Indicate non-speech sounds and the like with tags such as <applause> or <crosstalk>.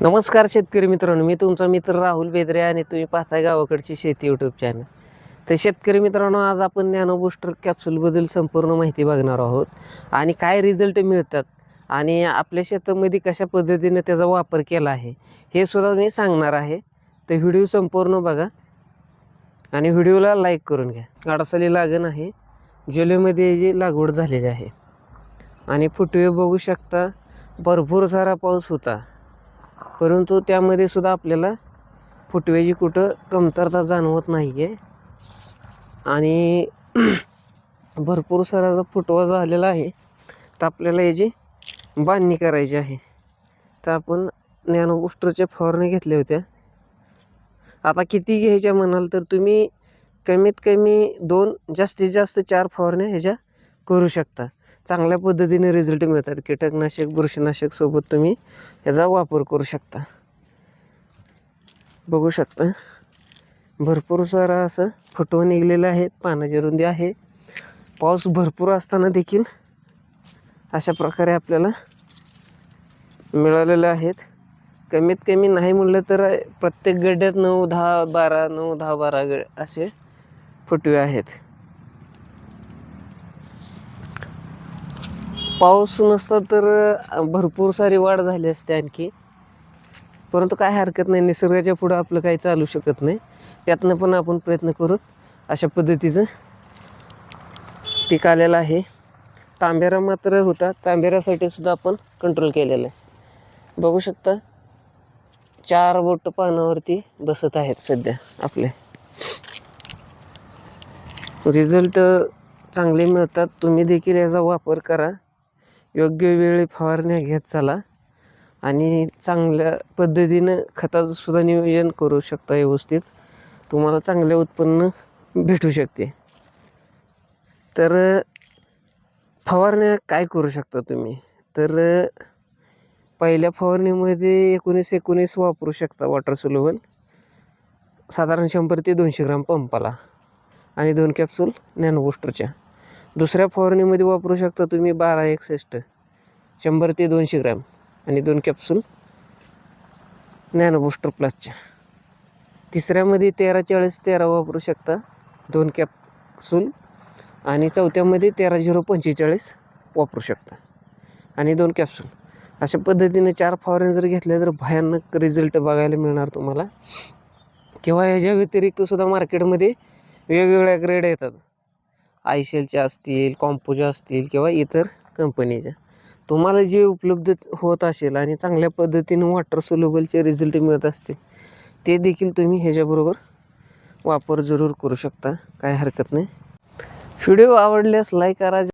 नमस्कार शेतकरी मित्रांनो मी तुमचा मित्र राहुल बेदरे आणि तुम्ही पाहताय गावाकडची शेती यूट्यूब चॅनल तर शेतकरी मित्रांनो आज आपण नॅनो बूस्टर कॅप्सूलबद्दल संपूर्ण माहिती बघणार आहोत. आणि काय रिझल्ट मिळतात आणि आपल्या शेतामध्ये कशा पद्धतीने त्याचा वापर केला आहे हे सुद्धा मी सांगणार आहे. तर व्हिडिओ संपूर्ण बघा आणि व्हिडिओला लाईक करून घ्या. अडसाली लागण आहे जुलैमध्ये जी लागवड झालेली आहे. आणि फुटवे बघू शकता भरपूर सारा पाऊस होता. परंतु त्यामध्ये सुद्धा आपल्याला फुटव्याची कुठं कमतरता जाणवत नाही आहे आणि <clears throat> भरपूर सारा फुटवा झालेला आहे. तर आपल्याला याची बांधणी करायची आहे. तर आपण नॅनो बुस्टरच्या फवारण्या घेतल्या होत्या. आता किती घ्यायच्या म्हणाल तर तुम्ही कमीत कमी दोन जास्तीत जास्त चार फवारण्या ह्याच्या करू शकता. चांगल्या पद्धतीने रिझल्ट मिळतात. कीटकनाशक बुरशीनाशक सोबत तुम्ही याचा वापर करू शकता. बघू शकता. भरपूर सारा असं फुटवून निघलेलं आहे. पानाची रुंदी आहे. पाऊस भरपूर असताना देखील अशा प्रकारे आपल्याला मिळालेले आहेत. कमीत कमी नाही म्हणलं तर प्रत्येक गड्ड्यात नऊ दहा बारा नऊ दहा बारा ग असे फुटवे आहेत. पाऊस नसता तर भरपूर सारी वाढ झाली असते आणखी. परंतु काय हरकत नाही निसर्गाच्या पुढं आपलं काही चालू शकत नाही. त्यातनं पण आपण प्रयत्न करून अशा पद्धतीचं पीक आलेलं आहे. तांबेरा मात्र होता. तांबेऱ्यासाठी सुद्धा आपण कंट्रोल केलेलं आहे. बघू शकता चार बोट पानावरती बसत आहेत सध्या आपले. रिझल्ट चांगले मिळतात. तुम्ही देखील याचा वापर करा. योग्य वेळी फवारण्या घेत चला आणि चांगल्या पद्धतीनं खताचं सुद्धा नियोजन करू शकता व्यवस्थित. तुम्हाला चांगले उत्पन्न भेटू शकते. तर फवारण्या काय करू शकता तुम्ही? तर पहिल्या फवारणीमध्ये एकोणीस एकोणीस वापरू शकता वॉटर सोल्युबल साधारण शंभर ते दोनशे ग्राम पंपाला आणि दोन कॅप्सूल नॅनबूस्टरच्या दुसऱ्या फवारणीमध्ये वापरू शकता तुम्ही बारा एकसष्ट शंभर ते दोनशे ग्रॅम आणि दोन कॅप्सूल नॅनो बूस्टर प्लसच्या तिसऱ्यामध्ये तेरा चाळीस तेरा वापरू शकता दोन कॅप्सूल आणि चौथ्यामध्ये तेरा झिरो पंचेचाळीस वापरू शकता आणि दोन कॅप्सूल अशा पद्धतीने चार फवारणी जर घेतल्या तर भयानक रिझल्ट बघायला मिळणार तुम्हाला. किंवा ह्याच्या व्यतिरिक्त सुद्धा मार्केटमध्ये वेगवेगळ्या ग्रेड येतात. आयशेलच्या असतील कॉम्पोच्या असतील किंवा इतर कंपनीच्या तुम्हाला जे उपलब्ध होत असेल आणि चांगल्या पद्धतीने वॉटर सोल्युबलचे रिझल्ट मिळत असतील ते देखील तुम्ही ह्याच्याबरोबर वापर जरूर करू शकता. काय हरकत नाही. व्हिडिओ आवडल्यास लाईक करा.